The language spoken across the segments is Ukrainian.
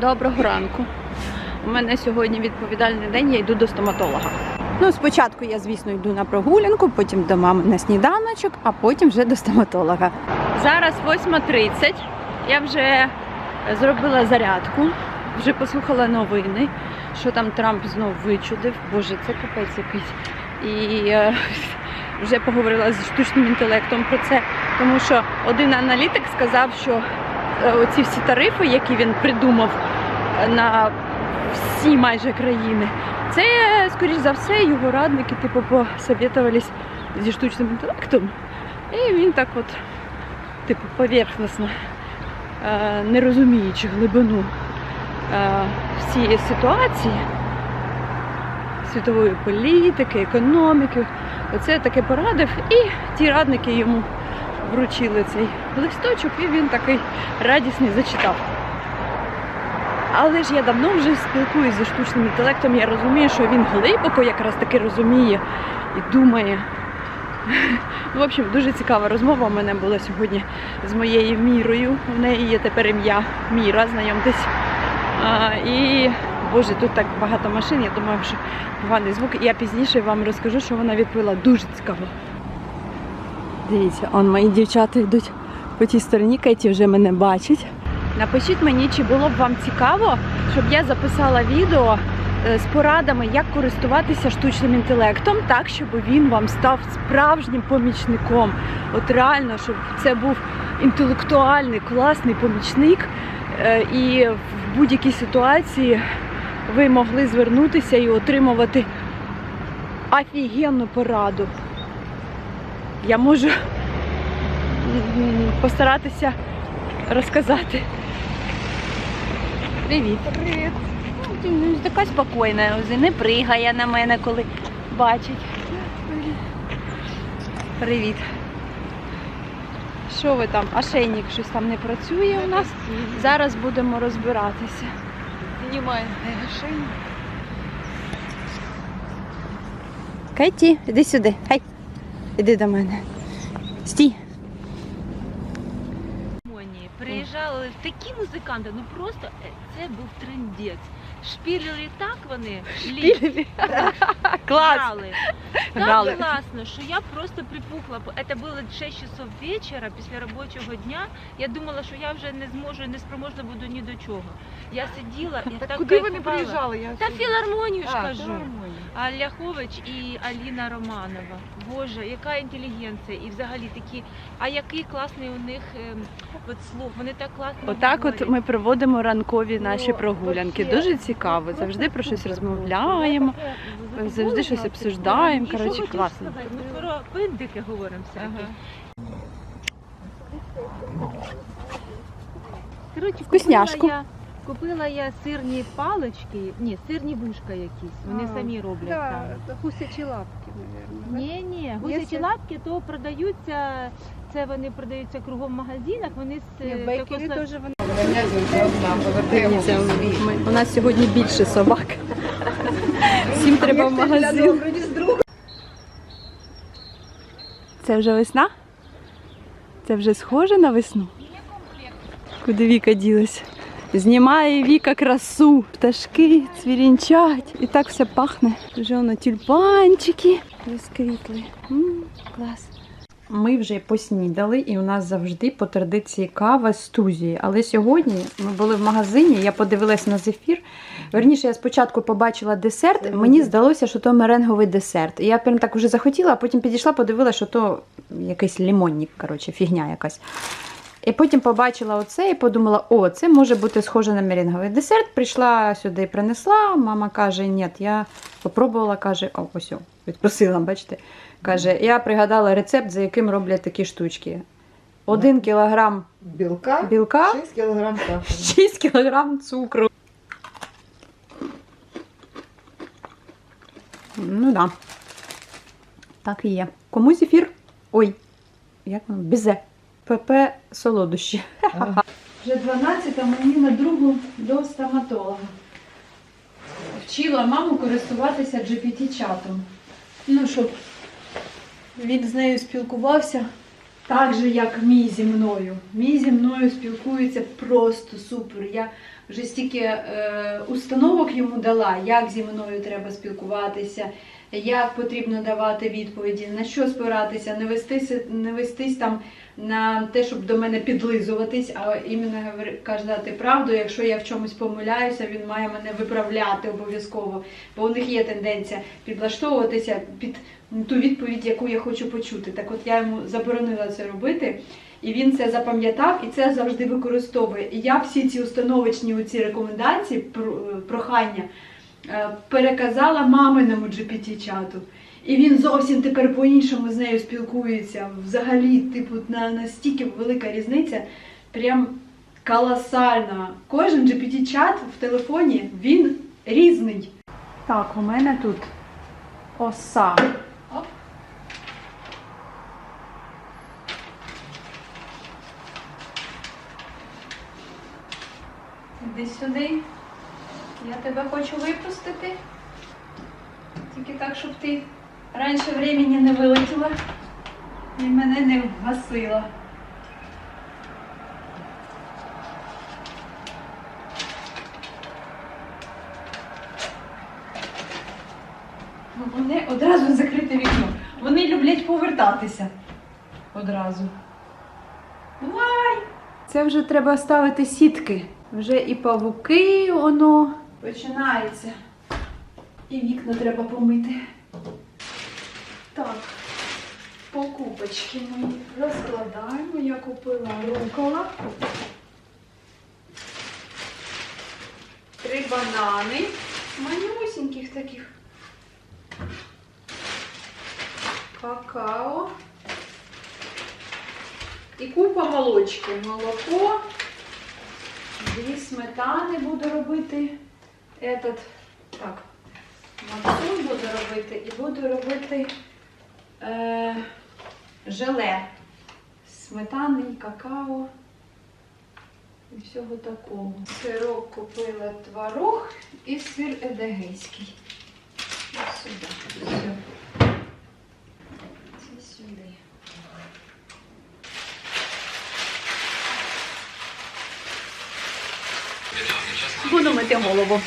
Доброго ранку. У мене сьогодні відповідальний день, я йду до стоматолога. Ну, спочатку я, звісно, йду на прогулянку, потім до мами на сніданочок, а потім вже до стоматолога. Зараз 8.30. Я вже зробила зарядку, вже послухала новини, що там Трамп знов вичудив. Боже, це капець якийсь. І е, вже поговорила з штучним інтелектом про це, тому що один аналітик сказав, що оці всі тарифи, які він придумав е, на всі майже країни, це, скоріш за все, його радники типу посоветувались зі штучним інтелектом. І він так от, типу, поверхносно, е, не розуміючи глибину е, всієї ситуації, світової політики, економіки, оце таке порадив. І ті радники йому вручили цей листочок, і він такий радісний зачитав. Але ж я давно вже спілкуюся зі штучним інтелектом, я розумію, що він глибоко якраз таки розуміє і думає. В общем, дуже цікава розмова у мене була сьогодні з моєю мірою. У неї є тепер ім'я Міра, знайомтесь. А, і Боже, тут так багато машин, я думаю, що поганий звук. Я пізніше вам розкажу, що вона відповіла дуже цікаво. Дивіться, он мої дівчата йдуть по тій стороні, Кеті вже мене бачить. Напишіть мені, чи було б вам цікаво, щоб я записала відео е, з порадами, як користуватися штучним інтелектом, так, щоб він вам став справжнім помічником. От реально, щоб це був інтелектуальний, класний помічник, е, і в будь-якій ситуації ви могли звернутися і отримувати офігенну пораду. Я можу постаратися розказати. Привіт. Привіт. Ну, така спокійна, не пригає на мене, коли бачить. Привіт. Що ви там? Ошейник щось там не працює у нас. Зараз будемо розбиратися. Знімай гашень. Кеті, іди сюди. Хай. Іди до мене. Стій. Приїжджали такі музиканти, ну просто е, це був трендець. Шпілили так вони лі- Клас. грали. Так Грали. класно, що я просто припухла. Це було 6 часов вечора після робочого дня. Я думала, що я вже не зможу, не спроможна буду ні до чого. Я сиділа і так, Так куди вони приїжджали? Я Та філармонію ж А, кажу. філармонію. А Ляхович і Аліна Романова. Боже, яка інтелігенція. І взагалі такі, а який класний у них ем, от слух, вони так класно Отак от ми проводимо ранкові наші прогулянки. Дуже цікаво. Завжди про щось розмовляємо. завжди щось обсуждаємо, коротше, класно. Ми про пиндики говоримо всякі. Коротше, Вкусняшку. Купила я, купила я сирні палички, ні, сирні вушка якісь. Вони самі роблять Да, там. це лапки. Ні, ні, гусячі лапки то продаються. Це вони продаються кругом в магазинах. Вони з Ні, е, бейкері кокоса- теж вони. Дивіться, ми- у нас сьогодні більше собак. Всім треба в магазин. Це вже весна? Це вже схоже на весну? Куди Віка ділась? Знімає Віка красу. Пташки цвірінчать. І так все пахне. Вже воно тюльпанчики розквітли. Клас. Ми вже поснідали, і у нас завжди по традиції кава з тузії. Але сьогодні ми були в магазині, я подивилась на зефір. Верніше, я спочатку побачила десерт. Мені здалося, що то меренговий десерт. І я прям так вже захотіла, а потім підійшла, подивилася, що то якийсь лімонник, коротше, фігня якась. І потім побачила оце і подумала, о, це може бути схоже на меренговий десерт. Прийшла сюди і принесла. Мама каже, ні, я попробувала, каже, о, ось, відпросила, бачите. Каже, я пригадала рецепт, за яким роблять такі штучки. Один кілограм Білка, білка, 6 кг сахару. 6 кілограм цукру. Ну да. Так і є. Кому зефір? Ой, як воно? Бізе. ПП солодощі. Ага. Вже 12, а мені на другу до стоматолога. Вчила маму користуватися GPT-чатом. Ну, щоб він з нею спілкувався так же, як мій зі мною. Мій зі мною спілкується просто супер. Я вже стільки е, установок йому дала, як зі мною треба спілкуватися, як потрібно давати відповіді, на що спиратися, не вестися, не вестись там на те, щоб до мене підлизуватись, а іменно казати правду. Якщо я в чомусь помиляюся, він має мене виправляти обов'язково. Бо у них є тенденція підлаштовуватися під ту відповідь, яку я хочу почути. Так от я йому заборонила це робити. І він це запам'ятав і це завжди використовує. І я всі ці установочні оці рекомендації, е, прохання е, переказала маминому GPT-чату. І він зовсім тепер по-іншому з нею спілкується. Взагалі, типу, на настільки велика різниця, прям колосальна. Кожен GPT-чат в телефоні він різний. Так, у мене тут оса. Оп. Іди сюди. Я тебе хочу випустити. Тільки так, щоб ти раніше времени не вилетіла і мене не вгасила. Ну, Вони одразу закрите вікно. Вони люблять повертатися. Одразу. Бувай! Це вже треба ставити сітки. Вже і павуки воно починається. І вікна треба помити. Так, покупочки мої розкладаємо. Я купила рукола. Три банани. Манюсіньких таких. Какао. І купа молочки. Молоко. Дві сметани буду робити. Этот, так, максун буду робити і буду робити е, желе. Сметани, какао і всього такого. Сирок купила творог і сир едегейський. Ось сюди. Все. Це сюди. Буду мити голову.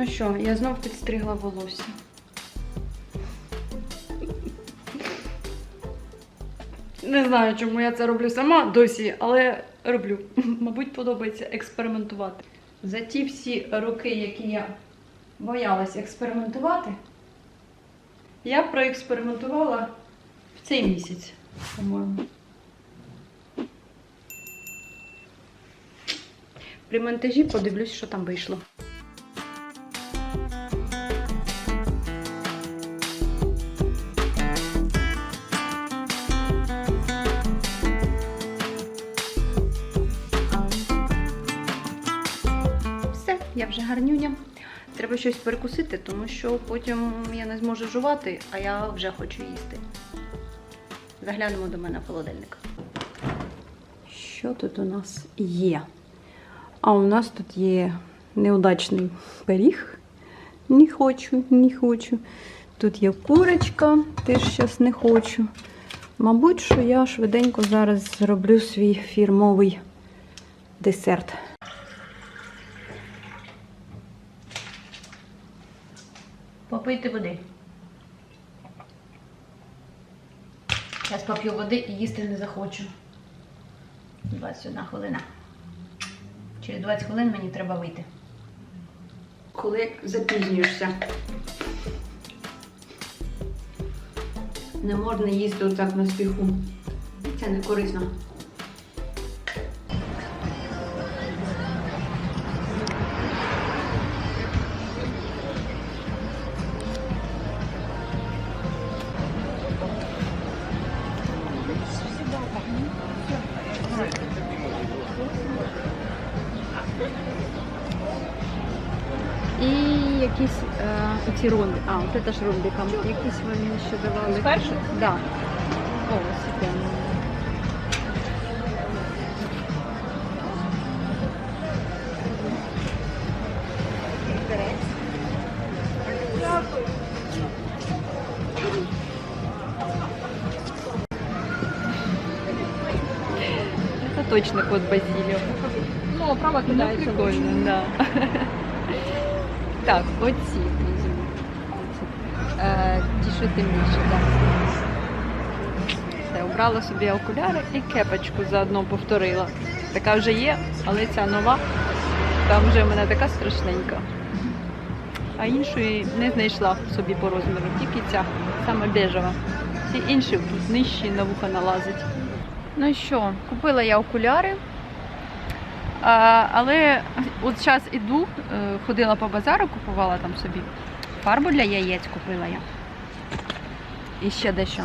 Ну що, я знов підстригла волосся. Не знаю, чому я це роблю сама досі, але роблю. Мабуть, подобається експериментувати. За ті всі роки, які я боялась експериментувати, я проекспериментувала в цей місяць, по-моєму. При монтажі подивлюсь, що там вийшло. Гарнюня. Треба щось перекусити, тому що потім я не зможу жувати, а я вже хочу їсти. Заглянемо до мене в холодильник. Що тут у нас є? А у нас тут є неудачний пиріг. Не хочу, не хочу. Тут є курочка, теж зараз не хочу. Мабуть, що я швиденько зараз зроблю свій фірмовий десерт. Попийте води. Зараз поп'ю води і їсти не захочу. 21 хвилина. Через 20 хвилин мені треба вийти. Коли запізнюєшся. Не можна їсти отак на спіху. Це не корисно. Якісь е, ці ромби. А, от це ж ромбиком. Якісь вони ще давали. Спершу? Да. О, ось іде. Це точно кот базіліо. Ну, право Ну, прикольно, да. Так, оці візьму. Е, ті, що темніші, так. Все, обрала собі окуляри і кепочку заодно повторила. Така вже є, але ця нова. Там вже в мене така страшненька. А іншої не знайшла собі по розміру, тільки ця, саме бежева. Всі інші нижчі на вуха налазить. Ну що, купила я окуляри. Але от зараз іду, е, ходила по базару, купувала там собі фарбу для яєць купила я. І ще дещо.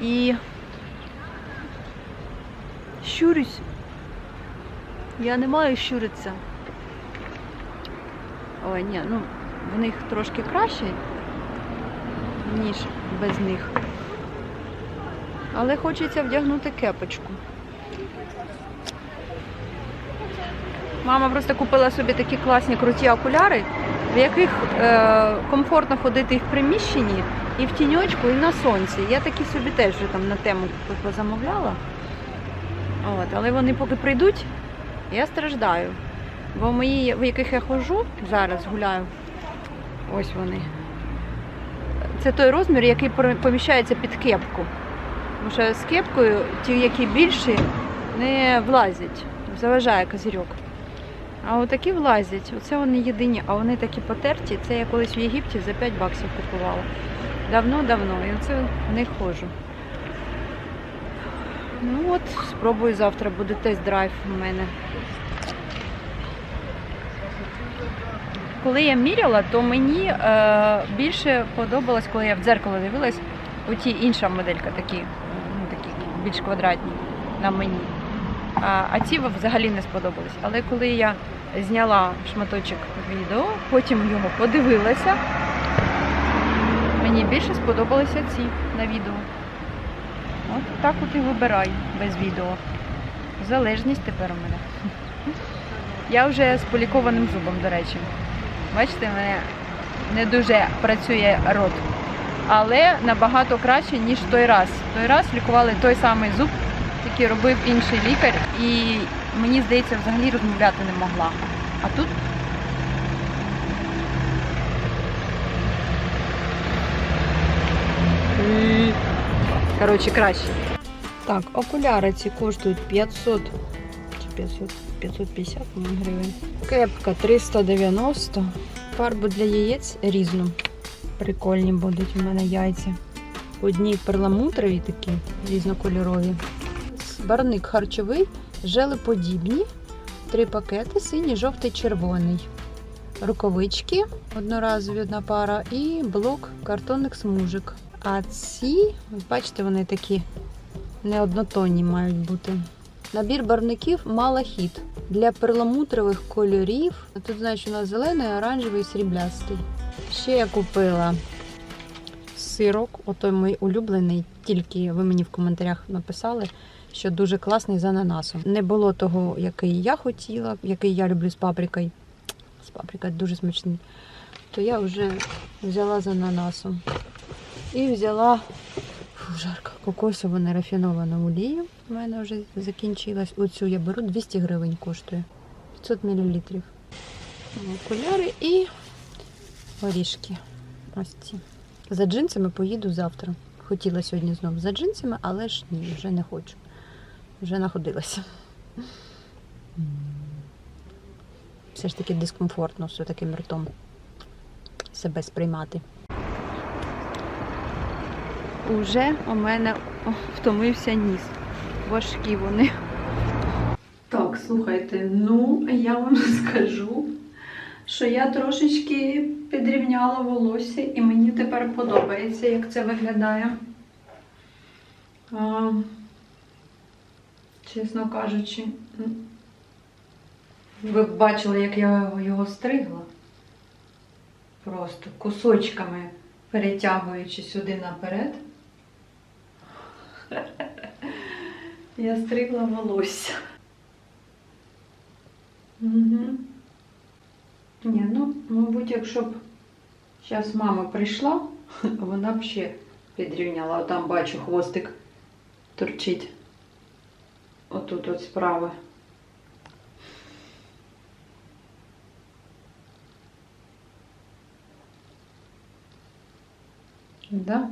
І щурюсь. Я не маю щуритися. Ой, ні, ну в них трошки краще, ніж без них. Але хочеться вдягнути кепочку. Мама просто купила собі такі класні круті окуляри, в яких е, комфортно ходити і в приміщенні, і в тіньочку, і на сонці. Я такі собі теж вже там на тему позамовляла. От, але вони поки прийдуть, я страждаю. Бо мої, в яких я ходжу, зараз гуляю, ось вони. Це той розмір, який поміщається під кепку. Тому що з кепкою ті, які більші, не влазять, заважає козирьок. А отакі влазять. Оце вони єдині, а вони такі потерті. Це я колись в Єгипті за 5 баксів купувала. Давно-давно. І оце них ходжу. Ну от, спробую завтра, буде тест-драйв у мене. Коли я міряла, то мені е, більше подобалось, коли я в дзеркало дивилась, оті інша моделька, такі, ну, такі більш квадратні на мені. А, ці взагалі не сподобались. Але коли я зняла шматочок відео, потім його подивилася, мені більше сподобалися ці на відео. От так от і вибирай без відео. Залежність тепер у мене. Я вже з полікованим зубом, до речі. Бачите, мене не дуже працює рот. Але набагато краще, ніж той раз. Той раз лікували той самий зуб, який робив інший лікар, і мені здається, взагалі розмовляти не могла. А тут Коротше, краще. Так, окуляри ці коштують 500 чи 500, 550 гривень. Кепка 390. Фарбу для яєць різну. Прикольні будуть у мене яйця. Одні перламутрові такі, різнокольорові. Барник харчовий, желеподібні. Три пакети: синій, жовтий, червоний. Рукавички одноразові одна пара і блок картонних смужок. А ці, бачите, вони такі неоднотонні мають бути. Набір барвників малахіт для перламутрових кольорів. Тут, значить, у нас зелений, оранжевий сріблястий. Ще я купила сирок, отой мій улюблений, тільки ви мені в коментарях написали, що дуже класний з ананасом. Не було того, який я хотіла, який я люблю з паприкою. З паприкою дуже смачний. То я вже взяла з ананасом. І взяла фу, жарко, кокосову нерафіновану олію. У мене вже закінчилась. Оцю я беру 200 гривень коштує. 500 мл. Окуляри і горішки. Ось ці. За джинсами поїду завтра. Хотіла сьогодні знову за джинсами, але ж ні, вже не хочу. Вже находилася. Все ж таки дискомфортно все таким ртом себе сприймати. Уже у мене втомився ніс. Важкі вони. Так, слухайте, ну я вам скажу, що я трошечки підрівняла волосся і мені тепер подобається, як це виглядає. Чесно кажучи, ви б бачили, як я його стригла. Просто кусочками перетягуючи сюди наперед. Я стригла волосся. Угу. Ні, ну, мабуть, якщо б зараз мама прийшла, вона б ще підрівняла. Там бачу, хвостик торчить. Отут от справа. Да?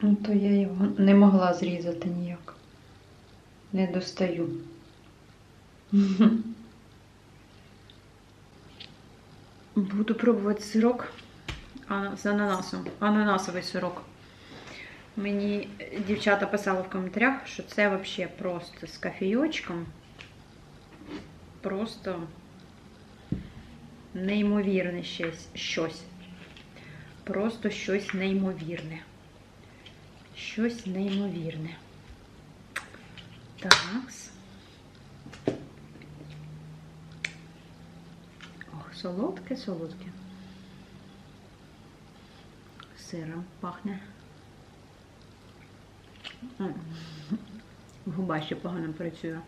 Ну, то я його не могла зрізати ніяк. Не достаю. Буду пробувати сирок а, з ананасом. Ананасовий сирок. Мені дівчата писали в коментарях, що це взагалі просто з кофійочком. Просто неймовірне щось. щось. Просто щось неймовірне. Щось неймовірне. Такс. Ох, солодке, солодке. Сиром пахне. Губа ще погано працює.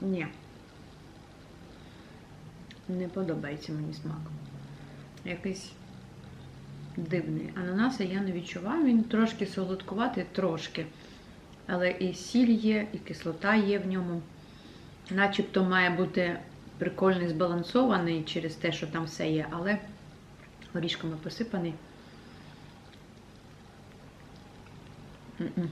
Ні. Не подобається мені смак. Якийсь дивний. Ананаса я не відчуваю. Він трошки солодкуватий, трошки. Але і сіль є, і кислота є в ньому. Начебто має бути прикольний, збалансований через те, що там все є, але горішками посипаний. М-м.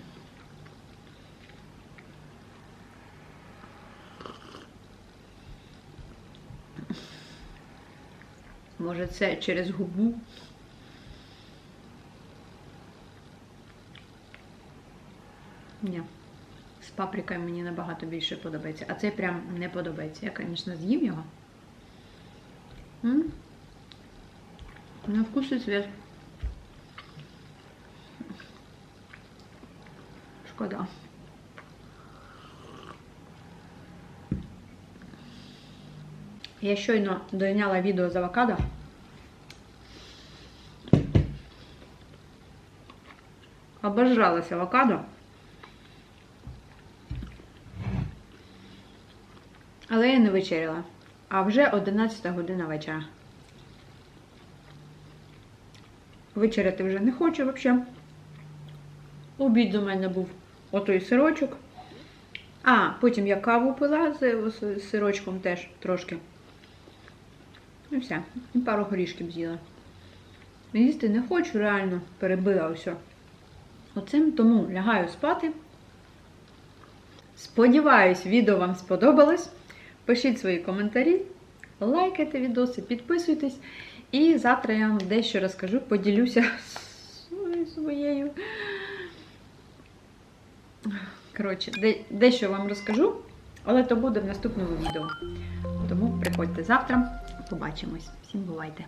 Може, це через губу. Ні. З паприкою мені набагато більше подобається. А цей прям не подобається. Я, звісно, з'їм його. На вкус і цвет. Шкода. Я щойно дойняла відео з авокадо. Обожралась авокадо. Але я не вечеряла. А вже 11 година вечора. Вечеряти вже не хочу взагалі. Обід у мене був отой сирочок. А, потім я каву пила з сирочком теж трошки. І все. І пару горішків з'їла. Їсти не хочу, реально перебила все. Оцим тому лягаю спати. Сподіваюсь, відео вам сподобалось. Пишіть свої коментарі, лайкайте відоси, підписуйтесь. І завтра я вам дещо розкажу, поділюся своєю. Коротше, дещо вам розкажу, але то буде в наступному відео. Тому приходьте завтра, побачимось. Всім бувайте!